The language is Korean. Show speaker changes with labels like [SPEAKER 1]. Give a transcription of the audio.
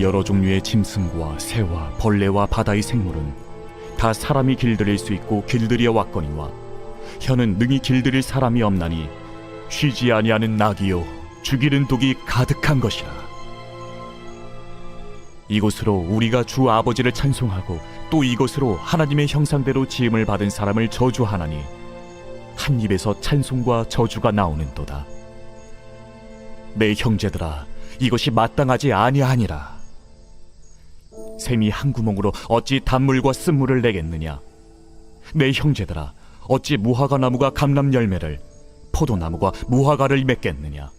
[SPEAKER 1] 여러 종류의 짐승과 새와 벌레와 바다의 생물은 다 사람이 길들일 수 있고 길들여 왔거니와 혀는 능히 길들일 사람이 없나니 쉬지 아니하는 낙이요 죽이는 독이 가득한 것이라 이곳으로 우리가 주 아버지를 찬송하고 또 이곳으로 하나님의 형상대로 지음을 받은 사람을 저주하나니 한 입에서 찬송과 저주가 나오는도다. 내 형제들아, 이것이 마땅하지 아니하니라. 샘이 한 구멍으로 어찌 단물과 쓴물을 내겠느냐? 내 형제들아, 어찌 무화과 나무가 감람 열매를 포도나무가 무화과를 맺겠느냐?